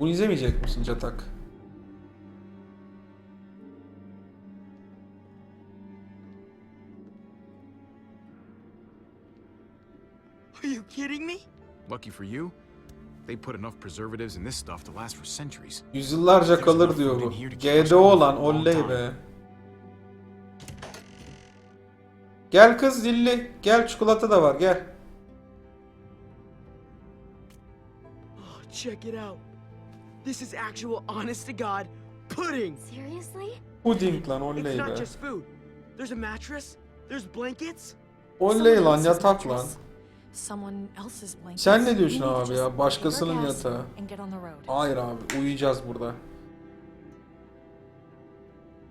Bunu izlemeyecek misin Çatak? Are you kidding me? Lucky for you, they put enough preservatives in this stuff to last for centuries. Yüzyıllarca kalır diyor bu. GDO olan oley be. Gel kız dilli. Gel çikolata da var gel. Oh, check it out. This is actual honest to God pudding. Seriously? Puding lan It's oley not be. just food. There's a mattress, there's blankets. Oley lan yatak lan. mattress, Someone else's blankets. Sen ne diyorsun abi just ya? Başkasının yatağı. And get on the road. Hayır abi uyuyacağız burada.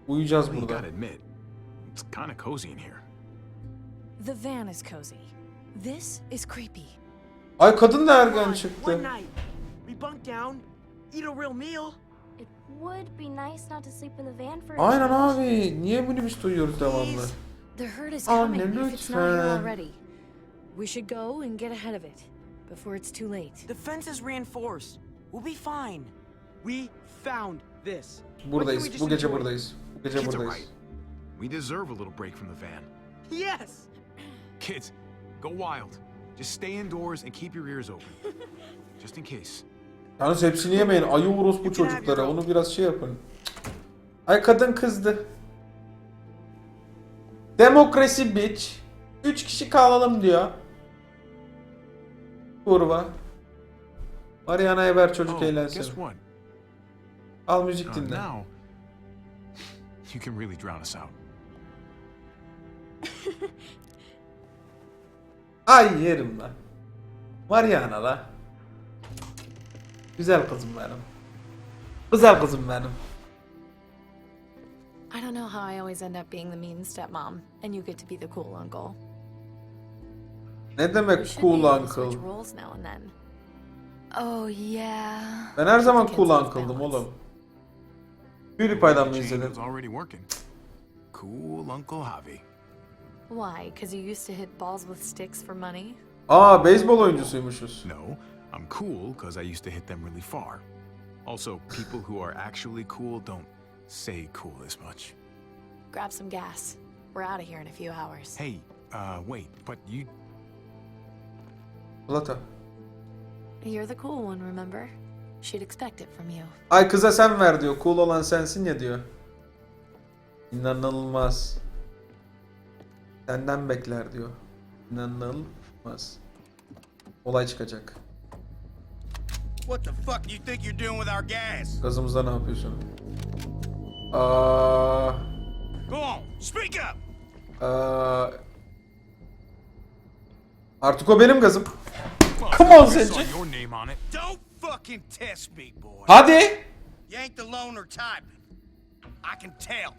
Uyuyacağız you burada. gotta admit, it's kind of cozy in here. The van is cozy. This is creepy. Ay kadın da on, çıktı. One night, we bunk down, eat a real meal. It would be nice not to sleep in the van for a Aynen change. abi. Niye minibüs duyuyoruz devamlı? The herd is Anne, coming if it's not here already. We should go and get ahead of it before it's too late. The fence is reinforced. We'll be fine. We found this. We Buradayız. just Bu gece enjoy it? buradayız. Bu gece Kids buradayız. right. We deserve a little break from the van. Yes. Kids, go wild. Just stay indoors and keep your ears open. Just in case. Yalnız hepsini yemeyin. Ayı orospu çocuklara. Onu biraz şey yapın. Ay kadın kızdı. Demokrasi bitch. Üç kişi kalalım diyor. Kurva. Mariana'ya ver çocuk Oh, eğlensin. Al müzik Uh, dinle. you can really drown us out. Ay yerim lan. Mariana la. Güzel kızım benim. Güzel kızım benim. I don't know how I always end up being the mean stepmom, and you get to be the cool uncle. Ne demek cool uncle? roles now and then. Oh yeah. Ben her zaman cool uncle'dım oğlum. PewDiePie'dan mı izledin? already working. Cool Uncle Javi. Why? Because you used to hit balls with sticks for money? Aa beyzbol oyuncusuymuşuz. No, I'm cool because I used to hit them really far. Also, people who are actually cool don't say cool as much. Grab some gas. We're out of here in a few hours. Hey, uh, wait, but you Plata. You're the cool one, remember? She'd expect it from you. Ay kıza sen ver diyor. Cool olan sensin ya diyor. İnanılmaz. Senden bekler diyor. İnanılmaz. Olay çıkacak. What the fuck you think you're doing with our gas? Gazımızda ne yapıyorsun? Aa, Go on, speak up! aa, artık o benim gazım. Come on, I saw Zenci. your name on it. Don't fucking test me, boy. Hadi. You ain't the loner type. I can tell.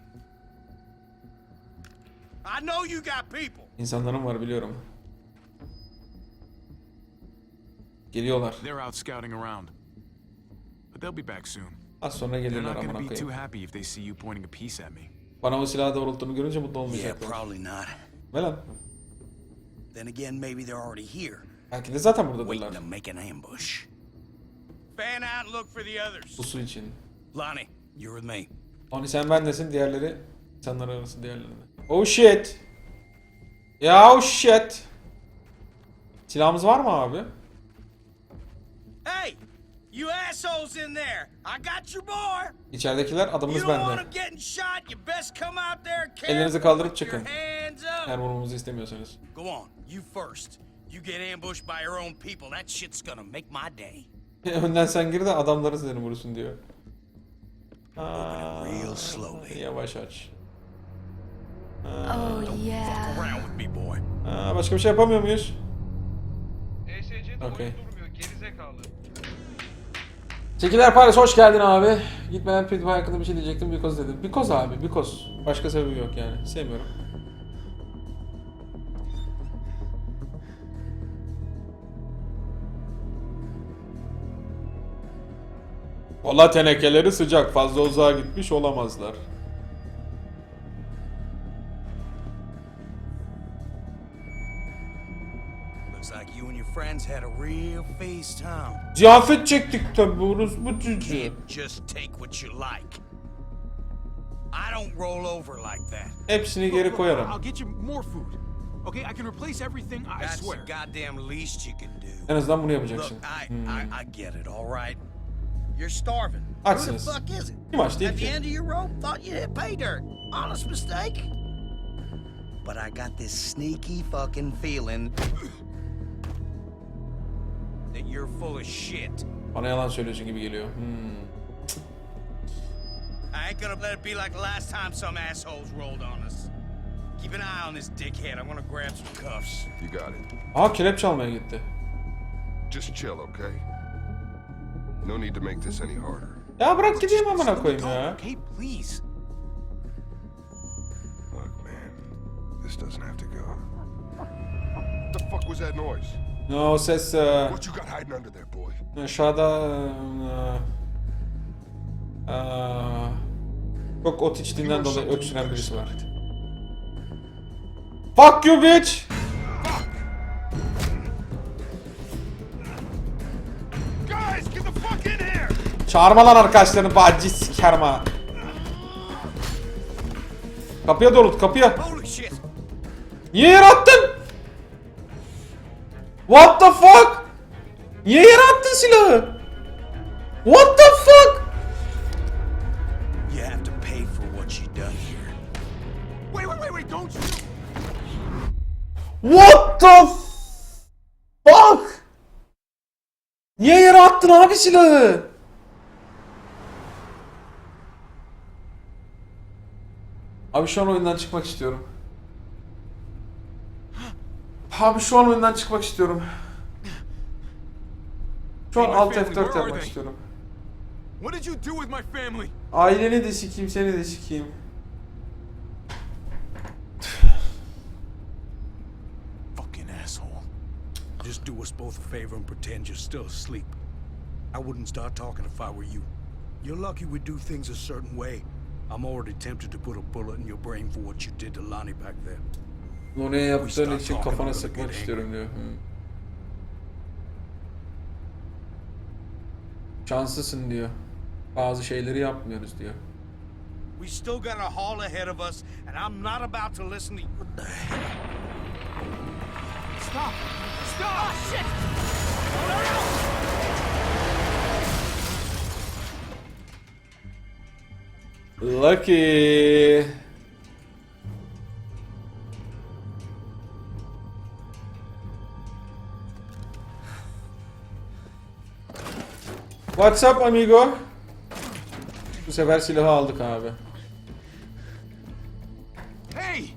I know you got people. İnsanlarım var biliyorum. Geliyorlar. They're out scouting around. But they'll be back soon. Az sonra gelirler amına be too koyayım. happy if they see you pointing a piece at me. Bana o silahı doğrulttuğunu görünce mutlu Yeah, olmayacaklar. probably not. Ve lan. Then again, maybe they're already here, Belki de zaten waiting buradadırlar. to make an ambush. Fan out and look for the others. Pusu için. Lonnie, you're with me. Hani sen bendesin diğerleri insanlar arası diğerlerine. Oh shit. Ya oh shit. Silahımız var mı abi? You assholes in there! I got your boy. İçeridekiler adamınız bende. him getting shot. You best come out there careful. Ellerinizi kaldırıp çıkın. Eğer vurmamızı istemiyorsanız. Go on, you first. You get ambushed by your own people, that shit's gonna make my day. Önden sen gir de adamları seni vursun diyor. Aa, real slowly. Yavaş aç. Oh yeah. with me, boy. Aa, başka bir şey yapamıyor muyuz? ESC'de oyun durmuyor gerizekalı. Çekiler Paris hoş geldin abi. Gitmeden PewDiePie hakkında bir şey diyecektim. Because dedim. Because abi. Because. Başka sebebi yok yani. Sevmiyorum. Kola tenekeleri sıcak. Fazla uzağa gitmiş olamazlar. Real feast, huh? Ziyafet çektik tabi orospu çocuğu. Can't just take what you like. I don't roll over like that. Hepsini geri I'll get you more food. Okay, I can replace everything, I That's swear. the goddamn least you can do. En azından bunu Look, yapacaksın. I, hmm. I, I get it, all right? You're starving. Who the fuck is it? Kim aç değil At the end of your rope, thought you hit pay dirt. Honest mistake. But I got this sneaky fucking feeling that you're full of shit. Bana yalan söylüyorsun gibi geliyor. Hmm. I ain't gonna let it be like the last time some assholes rolled on us. Keep an eye on this dickhead. I'm gonna grab some cuffs. You got it. Aa kelepçe almaya gitti. Just chill, okay? No need to make this any harder. Ya bırak gideyim amına koyayım ya. Okay, please. Look, man, this doesn't have to go. What the fuck was that noise? No ses e, What you got hiding under there, boy? aşağıda e, e, çok ot içtiğinden dolayı öksüren birisi var. Fuck you bitch! Guys, get the fuck in here! Çağırma lan arkadaşlarını bacı sikerim ha. Kapıya doğru kapıya. Niye yere attın? What the fuck? Niye yere attın silahı? What the fuck? You have to pay for what you done here. Wait, wait, wait, wait, don't you? What the fuck? Niye yere attın abi silahı? Abi şu an oyundan çıkmak istiyorum. Abi şu an oyundan çıkmak istiyorum. Şu an Alt family, F4 where are yapmak istiyorum. What did you do with my family? Aileni de sikeyim, seni de sikeyim. Fucking asshole. Just do us both a favor and pretend you're still asleep. I wouldn't start talking if I were you. You're lucky we do things a certain way. I'm already tempted to put a bullet in your brain for what you did to Lonnie back there. Oraya yaptığın için kafana sıkmak istiyorum diyor. Hı. Şanslısın diyor. Bazı şeyleri yapmıyoruz diyor. We still got a haul ahead of us, and I'm not about to listen to you. What the hell? Stop! Stop! shit! Lucky. What's up amigo? Bu sefer silahı aldık abi. Hey!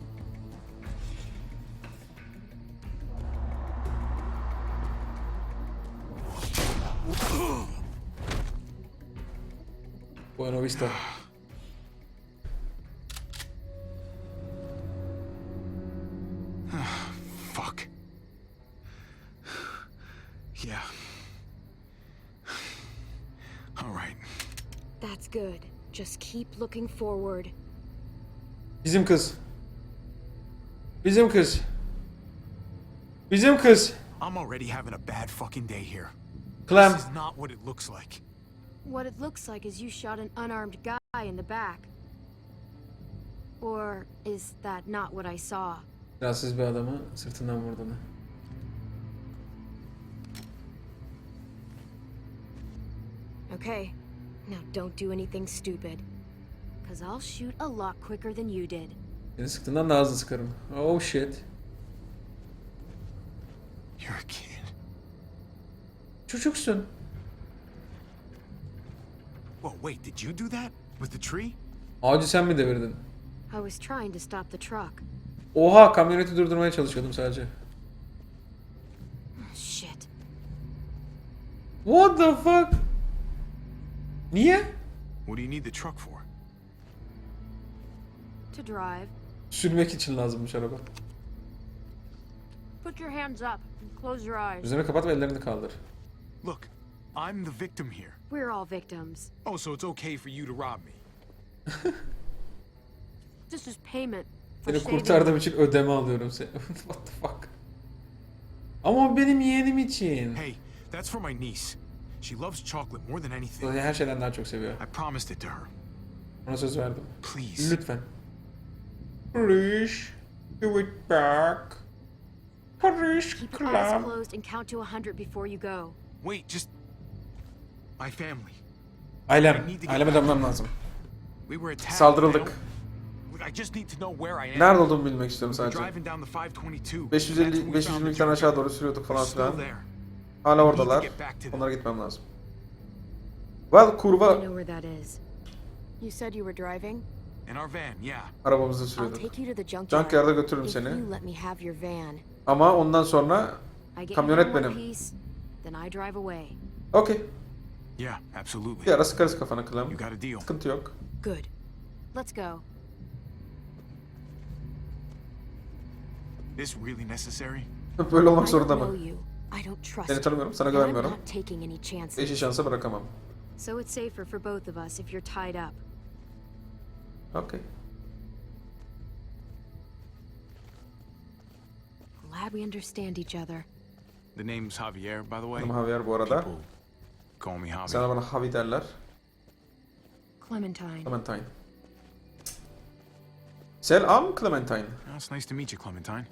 Buena vista. Fuck. Yeah. All right. That's good. Just keep looking forward. Bizim kız. Bizim kız. Bizim kız. I'm already having a bad fucking day here. Clem. This is not what it looks like. What it looks like is you shot an unarmed guy in the back. Or is that not what I saw? Silahsız bir adamı sırtından vurduğunu. Okay, now don't do anything stupid. Cause I'll shoot a lot quicker than you did. Seni sıktığından daha hızlı sıkarım. Oh shit. You're a kid. Çocuksun. Whoa, wait, did you do that? With the tree? Ağacı sen mi devirdin? I was trying to stop the truck. Oha kamyoneti durdurmaya çalışıyordum sadece. Shit. What the fuck? Niye? What do you need the truck for? To drive. Sürmek için lazımmış araba. Put your hands up and close your eyes. Gözlerini kapat ve ellerini kaldır. Look, I'm the victim here. We're all victims. Oh, so it's okay for you to rob me. This is payment for Seni saving kurtardığım için ödeme alıyorum seni. What the fuck? Ama o benim yeğenim için. Hey, that's for my niece. She loves chocolate more than anything. Her şeyden daha çok seviyor. I promised it to her. Ona söz verdim. Please. Lütfen. Please. Give it back. Please, Keep your eyes club. closed and count to a hundred before you go. Wait, just. My family. Ailem. Aileme dönmem lazım. We were attacked. Saldırıldık. I just need to know where I am. Nerede olduğumu bilmek istiyorum We're sadece. driving down the 522. That's 550 when we found the 520'den aşağı doğru sürüyorduk falan filan. Hala oradalar. Onlara gitmem lazım. Well, I kurva know where that is. You said you were driving? In our van, yeah. arabamızı I'll sürüyorduk. take you to the junkyard. Junkyard'a götürürüm If seni. you let me have your van. Ama ondan sonra I get Kamyonet benim. piece, then I drive away. okey. Yeah, absolutely. Bir ara sıkarız kafana deal. Sıkıntı yok. Good. Let's go. This really necessary? Böyle olmak I zorunda mı? You. I don't trust Seni you. tanımıyorum, sana I'm güvenmiyorum. not taking any chances. Eşi şansa bırakamam. So it's safer for both of us if you're tied up. Okay. Glad we understand each other. The name's Javier, by the way. Adım Javier bu arada. People call me Javi. Sana bana Javi derler. Clementine. Clementine. Selam Clementine. Oh, it's nice to meet you, Clementine.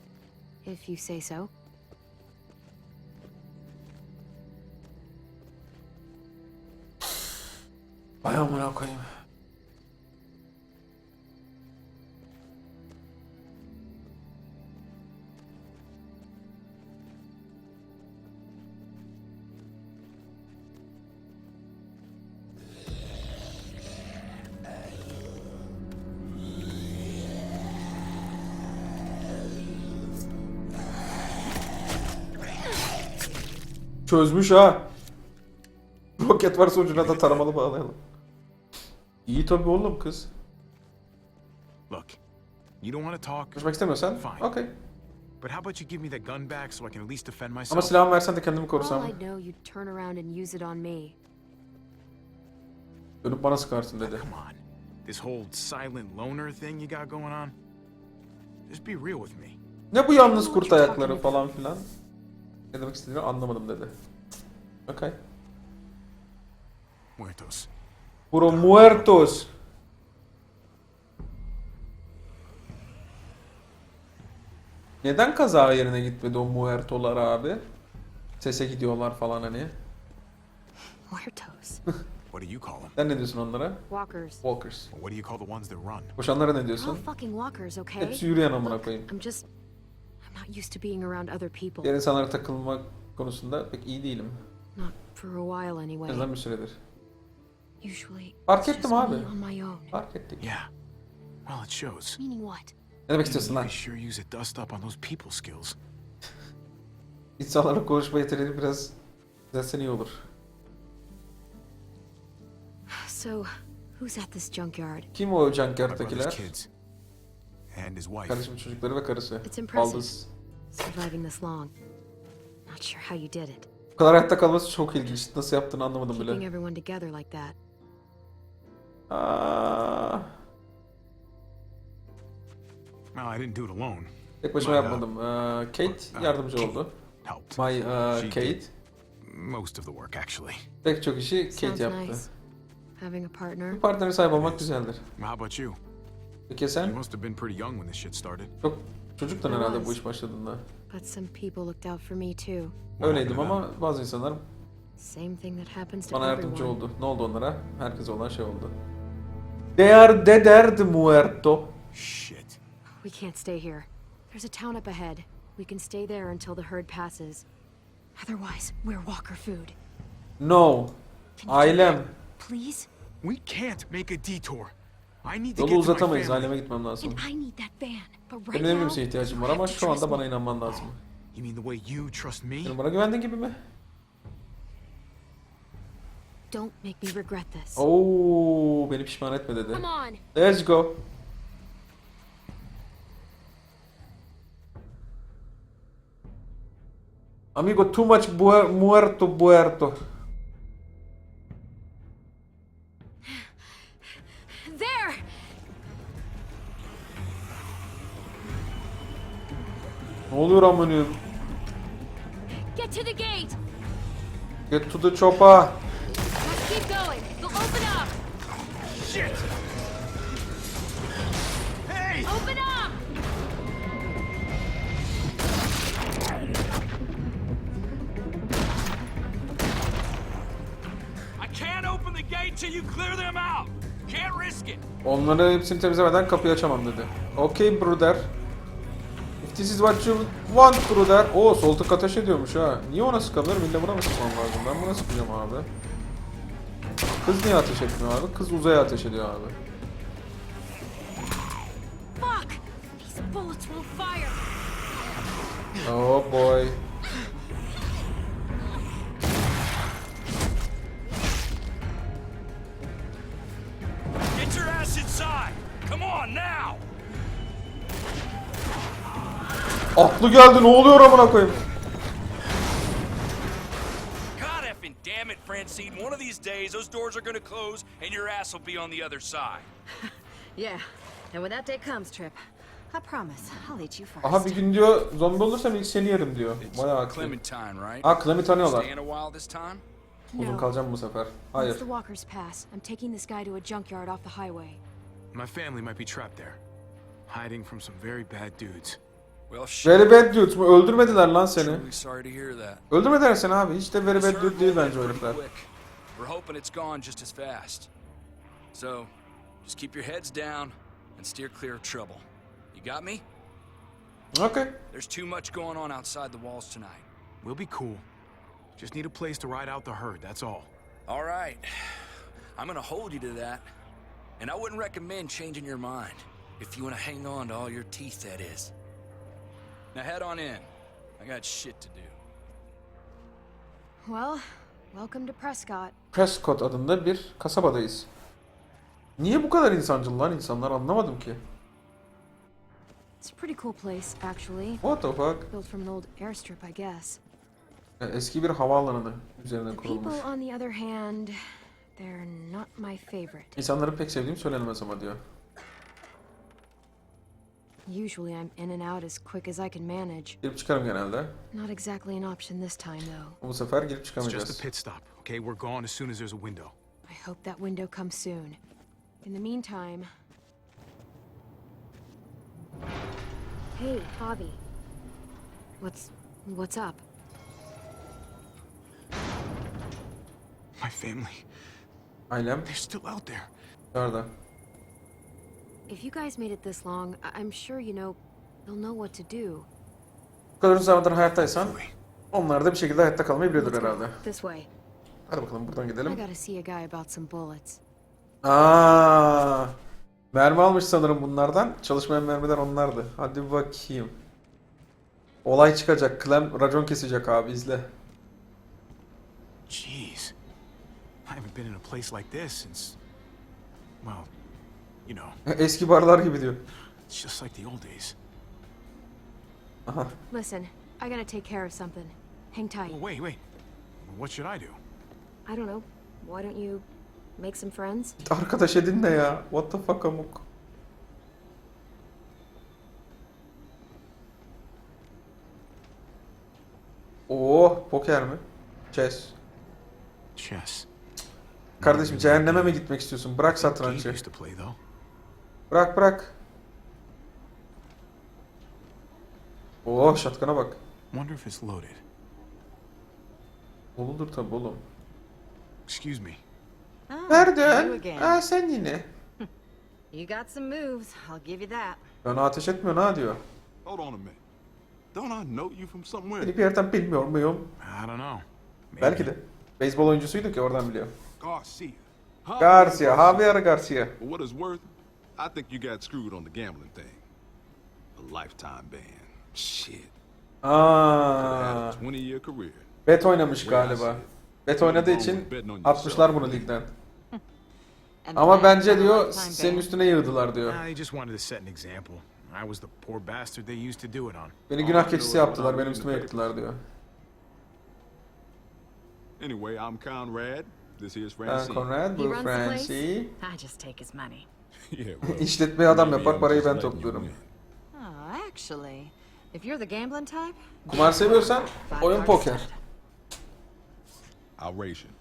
If you say so. Vay amına koyayım. Çözmüş ha. Roket varsa ucuna da taramalı bağlayalım. İyi tabii oğlum kız. Look, you don't want to talk, Konuşmak istemiyorsan, Fine. okey. but how about you give me that gun back so I can at least defend Ama myself? silahımı versen de kendimi All korusam. I know you'd turn around and use it on me. Dönüp bana sıkarsın dedi. Come on. This whole silent loner thing you got going on? Just be real with me. Ne bu yalnız kurt ayakları falan filan. Ne demek istediğini anlamadım dedi. Okey. Muertos. Bro muertos. Neden kaza yerine gitmedi o muertolar abi? Sese gidiyorlar falan hani. Muertos. What do you call them? Sen ne diyorsun onlara? Walkers. Walkers. What do you call the ones that run? Koşanlara ne We're all diyorsun? fucking walkers, okay? Hepsi yürüyen amına koyayım. I'm just. I'm not used to being around other people. Diğer insanlara takılma konusunda pek iyi değilim. Not for a while anyway. azından bir süredir. Usually. Fark ettim abi. Fark ettik. Yeah. Well, it shows. Meaning what? Ne demek istiyorsun You lan? sure use a dust up on those people skills. İnsanlarla konuşma yeteneğini biraz düzeltsen iyi olur. So, who's at this junkyard? Kim o junkyard'dakiler? kids. And his wife. Kardeşimin çocukları ve karısı. It's impressive. Surviving this long. Not sure how you did it. Bu kadar hayatta kalması çok ilginç. Nasıl yaptığını anlamadım Keeping bile. everyone together like that. Aa, No, I didn't do it alone. tek başıma uh, yapmadım. Ee, Kate yardımcı oldu. Helped. My uh, Kate. Most of the work, actually. Pek çok işi Kate yaptı. Having a partner. Bir partnere sahip olmak güzeldir. How about you? Peki ya You sen? must have been pretty young when this shit started. Çok çocuktun I herhalde bu was. iş başladığında. But some people looked out for me too. Öyleydim ama bazı insanlar Same thing that happens to bana yardımcı everyone. oldu. Ne oldu onlara? Herkese olan şey oldu. They are dead de muerto. Shit. We can't stay here. There's a town up ahead. We can stay there until the herd passes. Otherwise, we're walker food. No. Ailem. Please? We can't make a detour. I need to Yolu get to my uzatamayız. family. Aileme gitmem lazım. And I need that van. But right Benim now, evimse ihtiyacım var ama şu anda bana inanman lazım. You mean the way you trust me? Senin bana güvendiğin gibi mi? Don't make me regret this. Oo, beni pişman etme dedi. Come on. Let's go. Amigo, too much muerto, muerto. There! Ne oluyor amınıyım? Get to the gate. Get to the chopper. Going. They'll open up. Shit! Hey! Open up. I can't open the gate till you clear them out. Can't risk it. Onları hepsini temizlemeden kapıyı açamam dedi. Okay brother. If this is what you want brother. Oo sol tık ateş ediyormuş ha. Niye ona sıkamıyorum? İlle buna mı sıkmam lazım? Ben buna sıkacağım abi. Kız niye ateş etmiyor abi? Kız uzaya ateş ediyor abi. Oh boy. Get your ass inside. Come on now. Aklı geldi ne oluyor amına koyayım? Effing damn it, Francine. One of these days, those doors are gonna close and your ass will be on the other side. Yeah. And when that day comes, Trip, I promise I'll eat you first. Aha bir gün diyor zombi olursam ilk seni yerim diyor. Bayağı haklı. Clementine, right? Aa Clem'i tanıyorlar. Staying a while this time? Uzun kalacağım bu sefer. Once Hayır. the walkers pass, I'm taking this guy to a junkyard off the highway. My family might be trapped there, hiding from some very bad dudes. Well, shit. Very bad dudes mu? Öldürmediler lan seni. Truly sorry to hear that. Öldürmediler seni abi. Hiç de very This bad herd dude değil will end bence o pretty herifler. quick. We're hoping it's gone just as fast. So, just keep your heads down and steer clear of trouble. You got me? Okay. There's too much going on outside the walls tonight. We'll be cool. Just need a place to ride out the herd, that's all. All right. I'm gonna hold you to that. And I wouldn't recommend changing your mind. If you wanna hang on to all your teeth, that is. Now head on in. I got shit to do. Well, welcome to Prescott. Prescott adında bir kasabadayız. Niye bu kadar insancıl lan insanlar anlamadım ki. It's a pretty cool place, actually. What the fuck? Built from an old airstrip, I guess. Yani eski bir havaalanı üzerine kurulmuş. people, on the other hand, they're not my favorite. İnsanları pek sevdiğim söylenemez ama diyor. Usually I'm in and out as quick as I can manage. Girip çıkarım genelde. Not exactly an option this time, though. Bu sefer girip It's just çıkamayacağız. a pit stop, okay? We're gone as soon as there's a window. I hope that window comes soon. In the meantime... Hey, Javi. What's... what's up? My family, Ailem they're still out there. nerede? If you guys made it this long, I- I'm sure you know... you'll know what to do. Bu kadar uzun zamandır hayattaysan onlar da bir şekilde hayatta kalmayı biliyordur herhalde. This way. Hadi bakalım buradan I gidelim. gotta see a guy about some bullets. Aa, mermi almış sanırım bunlardan. Çalışmayan mermiler onlardı. Hadi bakayım. Olay çıkacak. Clem racon kesecek abi izle. Jeez. I haven't been in a place like this since. Well, you know, Eski barlar gibi diyor. it's just like the old days. Aha. Listen, I gotta take care of something. Hang tight. Well, wait, wait. What should I do? I don't know. Why don't you make some friends? Arkadaş edin ne ya? What the fuck amuk? Oo, poker mi? Chess. Chess. Kardeşim cehenneme mi gitmek istiyorsun? Bırak satrancı. used to play though. Bırak bırak. Oo, şatkana bak. Wonder if it's loaded. Olur tabi oğlum. Excuse me. Ah, you Nereden? again. Aa sen yine. You got some moves, I'll give you that. Bana ateş etmiyorsun ha diyor. Hold on a minute. Don't I know you from somewhere? Beni bir yerden bilmiyor muyum? I don't know. Maybe. Belki de. Beyzbol oyuncusuydu ki oradan biliyor. Garcia. Javier Garcia, Javier Garcia. For what it's worth, I think you got screwed on the gambling thing. A lifetime ban. Shit. I Aa, had a 20 year career. bet oynamış galiba. Bet oynadığı için atmışlar bunu ligden. Ama bence diyor senin üstüne yığdılar diyor. Nah, they just wanted to set an example. I was the poor bastard they used to do it on. Beni günah keçisi yaptılar, benim üstüme yıktılar diyor. Anyway, I'm Conrad. This Ben Francine. Conrad, bu. Francie. I just take his money. İşletmeyi adam yapar, parayı ben topluyorum. win. Actually, if you're the gambling type, Kumar seviyorsan oyun poker. you.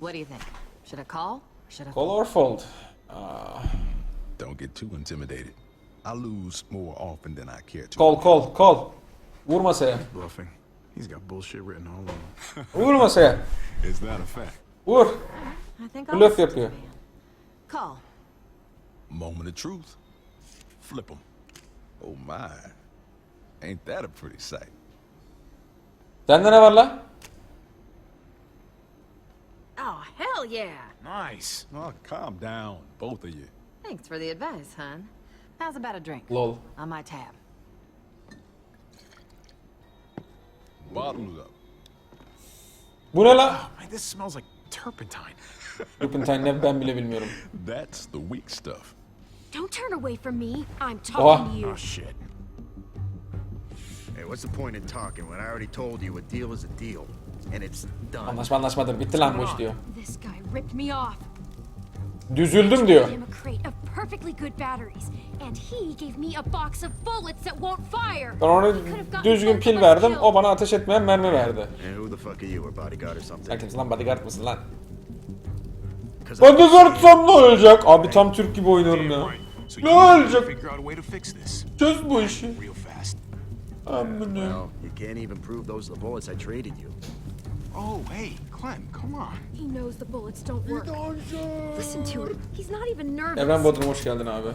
What do you think? Should I call? Or should I? Call or fold? Aa, Don't get too intimidated. I lose more often than I care to. Kol kol kol. Vur masaya. Bluffing. He's got bullshit written all over him. Vur masaya. Is that a fact? Vur. I think Bluff yapıyor. Call. Moment of truth. Flip Flip 'em. Oh my. Ain't that a pretty sight? Sende ne var? Oh hell yeah! Nice. Oh, calm down, both of you. Thanks for the advice, hon. How's about a drink? Lol. On my tab. Bottoms up. Bu ne la? Man, this smells like turpentine. Turpentine ne ben bile bilmiyorum. That's the weak stuff. Don't turn away from me. I'm talking to you. Oh shit. Hey, what's the point in talking when I already told you a deal is a deal? And it's done. Anlaşma anlaşmadır. Bitti lan bu iş diyor. This guy ripped me off. Düzüldüm diyor. Him a crate of perfectly good batteries, and he gave me a box of bullets that won't fire. Ben ona düzgün pil verdim. O bana ateş etmeyen mermi verdi. And who the fuck are you, a bodyguard or something? Sen kimsin lan bodyguard mısın lan? 'Cause I- Bodyguardsam ne olacak? Abi tam Türk gibi oynuyorum ya. Ne you need to olacak? figure out a way to fix this Çöz bu işi. real fast. Amına. Well, you can't even prove those are the bullets I traded you. Oh, hey, Clem, come on. He knows the bullets don't work. Listen to him. He's not even nervous. Evren Bodrum hoş geldin abi.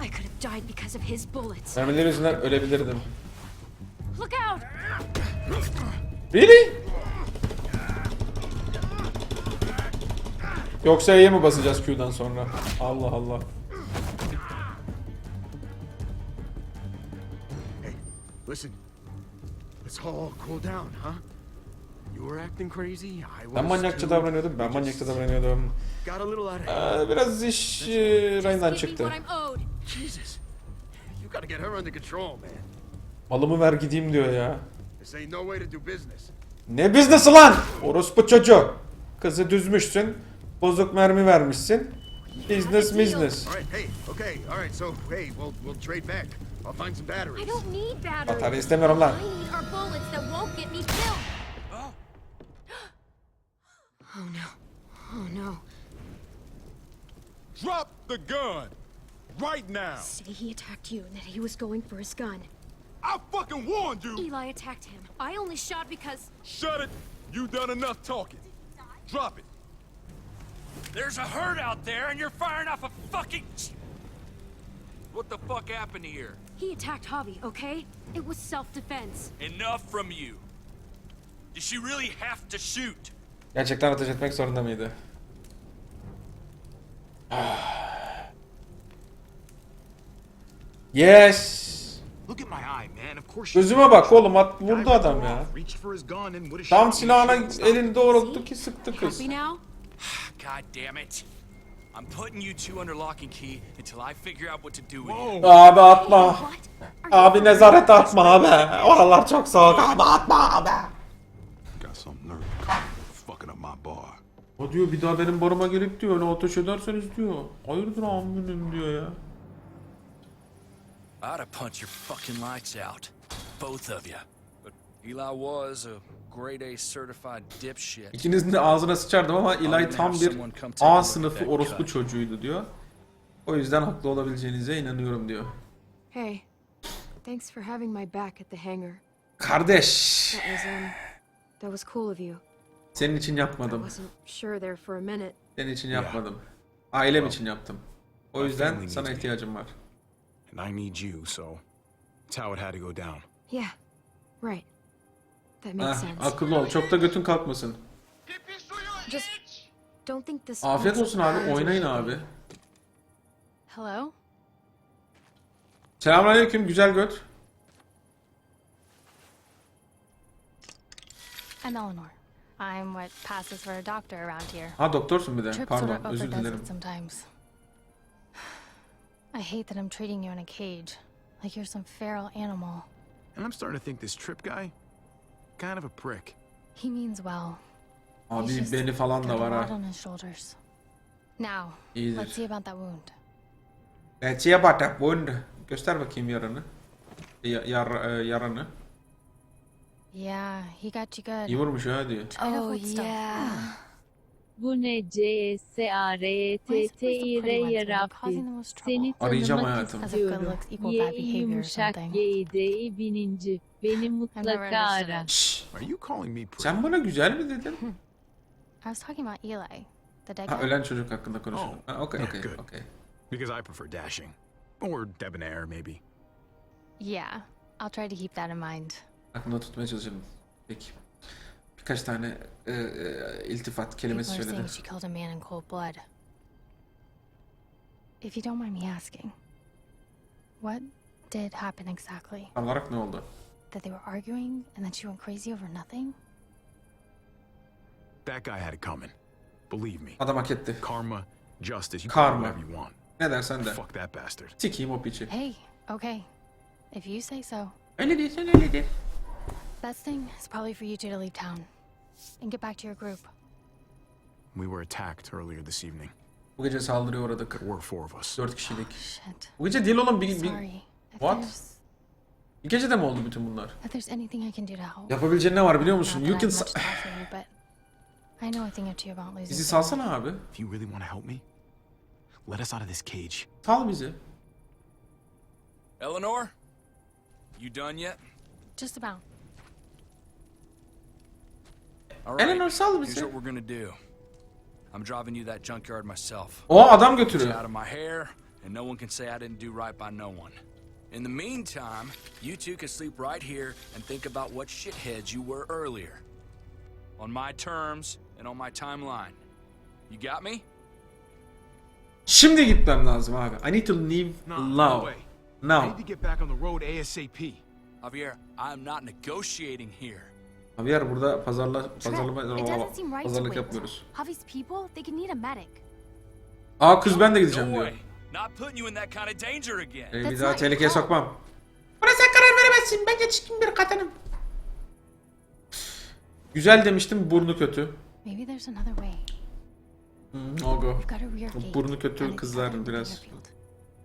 I could have died because of his bullets. Mermiler yüzünden ölebilirdim. Look out! Really? Yoksa E'ye mi basacağız Q'dan sonra? Allah Allah. Hey, listen. Let's all cool down, huh? You were acting crazy. I was Ben manyakça davranıyordum, ben manyakça davranıyordum. Ee, biraz iş e, rayından çıktı. Jesus. You gotta get her under control, man. Malımı ver gideyim diyor ya. Business. Ne biznesi lan? Orospu çocuğu. Kızı düzmüşsün. Bozuk mermi vermişsin. Business business. All right, hey, okay, all right. So, hey, we'll we'll trade back. I'll find some batteries. I don't need batteries. Batarya istemiyorum lan. I need our bullets that won't get me killed. Oh no. Oh no. Drop the gun! Right now! Say he attacked you and that he was going for his gun. I fucking warned you! Eli attacked him. I only shot because Shut it! You done enough talking. Drop it. There's a herd out there, and you're firing off a fucking. What the fuck happened here? he attacked Javi, okay? It was self-defense. Enough from you. Did she really have to shoot? Gerçekten ateş etmek zorunda mıydı? Yes. Look at my eye, man. Of course. she- Gözüme bak oğlum at vurdu adam ya. off, reached for his gun and would have Tam silahına elini doğrulttu ki sıktı kız. God damn it. I'm putting you two under lock and key until I figure out what to do with you. Abi atma. Abi nezarete atma abi. Oralar çok soğuk. Abi atma abi. Got some nerve. Fucking up my bar. O diyor bir daha benim barıma gelip diyor öyle ateş ederseniz diyor. Hayırdır amirim diyor ya. I'd have punched your fucking lights out. Both of you. But Eli was a grade A certified dipshit. İkinizin de ağzına sıçardım ama Eli tam bir A sınıfı orospu çocuğuydu diyor. O yüzden haklı olabileceğinize inanıyorum diyor. Hey, thanks for having my back at the hangar. Kardeş. That was um, that was cool of you. Senin için yapmadım. wasn't sure there for a minute. Senin için yapmadım. Ailem için yaptım. O yüzden sana ihtiyacım var. And I need you, so that's how it had to go down. Yeah, right. That makes Heh, sense. akıllı ol. Çok da götün kalkmasın. Pipi suyu Just iç! don't think this. Afiyet olsun abi. Oynayın abi. Hello? Selamünaleyküm güzel göt. I'm Eleanor. I'm what passes for a doctor around here. Ha doktorsun bir de. Trip sort Pardon özür overdoes dilerim. it sometimes. I hate that I'm treating you in a cage, like you're some feral animal. And I'm starting to think this Trip guy, kind of a prick. He means well. He's Abi just beni falan da got a var lot ha. on his shoulders. Now, İyidir. let's see about that wound. Evet, şey bak wound. Göster bakayım yaranı. Ya, yar, e, yaranı. Yeah, he got you good. İyi vurmuş ha diyor. Oh, yeah. Bu ne C S A is T T pretty R ones ya Rabbi. Seni Arayacağım tanımak hayatım. İstiyorum. looks equal Y bad behavior or yumuşak D bininci. Beni mutlaka ara. Şşş. Sen bana güzel mi dedin? I was talking about Eli, the dead Ha guy. ölen çocuk hakkında konuşuyorum. Oh, Ha, okay, okay, good. okay. Because I prefer dashing. Or debonair, maybe. Yeah, I'll try to keep that in mind. Aklımda tutmaya çalışırım. Peki. Birkaç tane e, e, iltifat People kelimesi are söyledi. saying she killed a man in cold blood. If you don't mind me asking, what did happen exactly? Tam olarak ne oldu? That they were arguing and then she went crazy over nothing? That guy had it coming. Believe me. Adam hak etti. Karma, justice, you Karma. it whatever you want. Ne dersen de. Fuck that bastard. Sikiyim o piçi. Hey, okay. If you say so. Öyle değilsen öyledir. Best thing is probably for you two to leave town and get back to your group. We were attacked earlier this evening. Bu gece saldırıya uğradık. There were four of us. Dört kişilik. Shit. Bu gece değil oğlum bir, bir, Sorry. If What? there's bir gecede mi oldu bütün bunlar? if there's anything I can do to help. Yapabileceğin ne var biliyor Not musun? that You I can... have much sa- to offer you, but I know a thing or two about losing. Bizi salsana abi. If you really want to help me, let us out of this cage. Sal bizi. Eleanor? You done yet? Just about. All right. Eleanor Here's bizi. what we're gonna do. I'm driving you that junkyard myself. O adam Get you götürüyor. out of my hair, and no one can say I didn't do right by no one. In the meantime, you two can sleep right here and think about what shitheads you were earlier. On my terms and on my timeline. You got me? Şimdi gitmem lazım abi. I need to leave No, no now. way. I Now. need to get back on the road ASAP. Javier, I'm not negotiating here. Javier burada pazarla pazarlama pazarlık yapmıyoruz. Javi's people, they could need a medic. Aa kız ben de gideceğim diyor. way. Not putting you in that kind of danger again. Seni bir daha tehlikeye sokmam. Buna sen karar veremezsin. Ben yetişkin bir kadınım. Güzel demiştim burnu kötü. Maybe there's another way. Hmm, o go. We've got a rear gate. Burnu kötü kızlar biraz.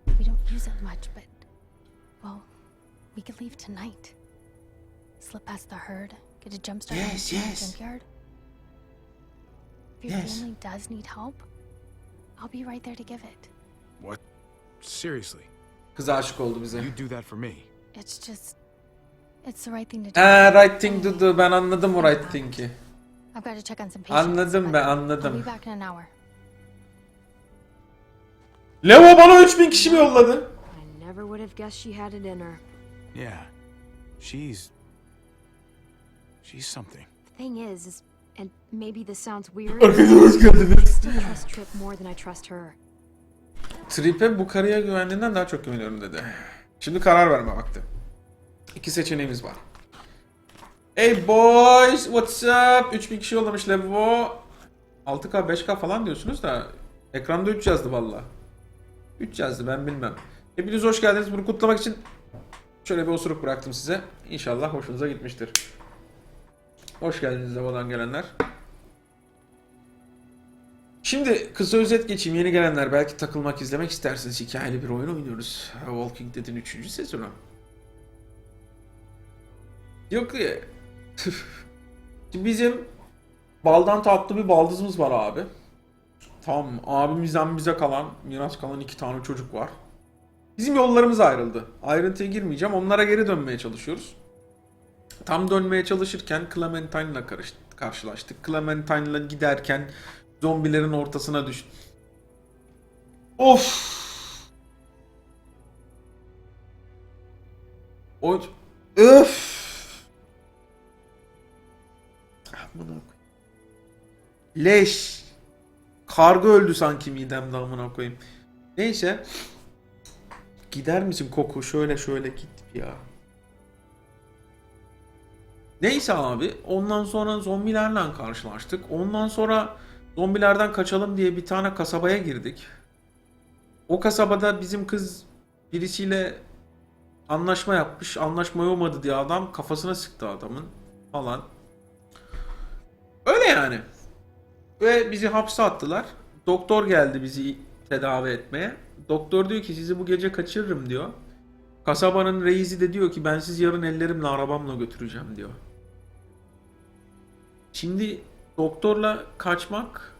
We don't use it much, but well, we could leave tonight. Slip past the herd, get a jump start on Yes, the yes. junkyard. If your Yes. family does need help, I'll be right there to give it. What? Seriously? Kız aşık oldu bize. You do that for me? It's just, it's the right thing to do. Eee right thing to do. Ben anladım o right thing'i. I've got to check on some patients. Anladım ben I'll be anladım. back in an hour. Levo bana 3000 kişi mi yolladı? I never would have guessed she had it in her. Yeah. She's. She's something. The thing is, is and maybe this sounds weird. Arkadaşlar geldiniz. trust Trip more than I trust her. Trip'e bu karıya güvendiğinden daha çok güveniyorum dedi. Şimdi karar verme vakti. İki seçeneğimiz var. Hey boys, what's up? 3000 kişi yollamış Levo. 6K, 5K falan diyorsunuz da ekranda 3 yazdı valla. 3 yazdı ben bilmem. Hepiniz hoş geldiniz. Bunu kutlamak için şöyle bir osuruk bıraktım size. İnşallah hoşunuza gitmiştir. Hoş geldiniz Levo'dan gelenler. Şimdi kısa özet geçeyim. Yeni gelenler belki takılmak izlemek isterseniz hikayeli bir oyun oynuyoruz. Walking Dead'in 3. sezonu. Yok ya. Bizim baldan tatlı bir baldızımız var abi. Tam abimizden bize kalan, miras kalan iki tane çocuk var. Bizim yollarımız ayrıldı. Ayrıntıya girmeyeceğim. Onlara geri dönmeye çalışıyoruz. Tam dönmeye çalışırken Clementine'la karşılaştık. Clementine'la giderken zombilerin ortasına düştü. Of! O öf! Amına koyayım. Leş. Karga öldü sanki midemde amına koyayım. Neyse. Gider misin koku şöyle şöyle git ya. Neyse abi ondan sonra zombilerle karşılaştık. Ondan sonra zombilerden kaçalım diye bir tane kasabaya girdik. O kasabada bizim kız birisiyle anlaşma yapmış. Anlaşma olmadı diye adam kafasına sıktı adamın falan. Öyle yani. Ve bizi hapse attılar. Doktor geldi bizi tedavi etmeye. Doktor diyor ki sizi bu gece kaçırırım diyor. Kasabanın reisi de diyor ki ben sizi yarın ellerimle arabamla götüreceğim diyor. Şimdi doktorla kaçmak